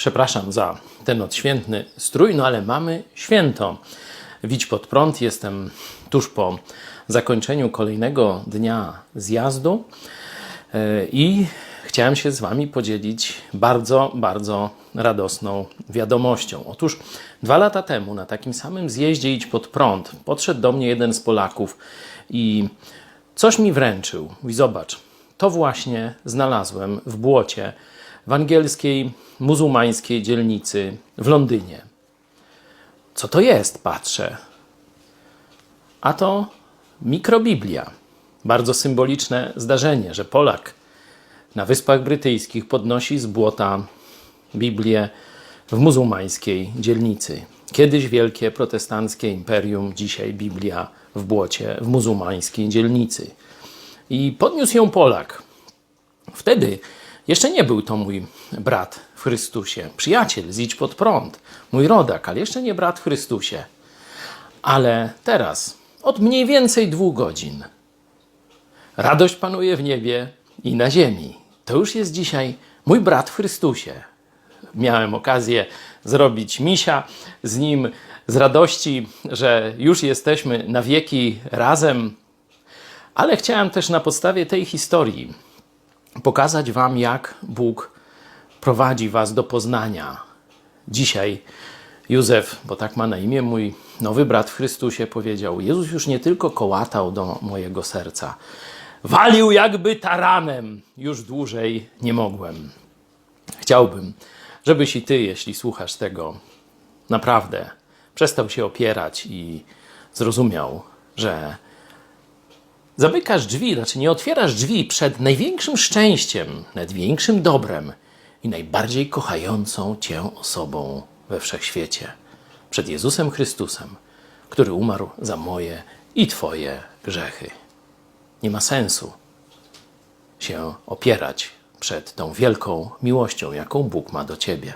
Przepraszam za ten odświętny strój, no ale mamy święto. Widź pod prąd, jestem tuż po zakończeniu kolejnego dnia zjazdu e, i chciałem się z Wami podzielić bardzo, bardzo radosną wiadomością. Otóż dwa lata temu na takim samym zjeździe Idź pod prąd podszedł do mnie jeden z Polaków i coś mi wręczył. I zobacz, to właśnie znalazłem w błocie w angielskiej, muzułmańskiej dzielnicy w Londynie. Co to jest? Patrzę. A to mikrobiblia. Bardzo symboliczne zdarzenie, że Polak na Wyspach Brytyjskich podnosi z błota Biblię w muzułmańskiej dzielnicy. Kiedyś wielkie protestanckie imperium, dzisiaj Biblia w błocie w muzułmańskiej dzielnicy. I podniósł ją Polak. Wtedy jeszcze nie był to mój brat w Chrystusie, przyjaciel, zidź pod prąd, mój rodak, ale jeszcze nie brat w Chrystusie. Ale teraz, od mniej więcej dwóch godzin, radość panuje w niebie i na ziemi. To już jest dzisiaj mój brat w Chrystusie. Miałem okazję zrobić misia z nim z radości, że już jesteśmy na wieki razem, ale chciałem też na podstawie tej historii pokazać Wam, jak Bóg prowadzi Was do poznania. Dzisiaj Józef, bo tak ma na imię mój nowy brat w Chrystusie, powiedział: Jezus już nie tylko kołatał do mojego serca, walił jakby taranem. Już dłużej nie mogłem. Chciałbym, żebyś i Ty, jeśli słuchasz tego, naprawdę przestał się opierać i zrozumiał, że zamykasz drzwi, znaczy nie otwierasz drzwi przed największym szczęściem, największym dobrem i najbardziej kochającą Cię osobą we wszechświecie. Przed Jezusem Chrystusem, który umarł za moje i Twoje grzechy. Nie ma sensu się opierać przed tą wielką miłością, jaką Bóg ma do Ciebie.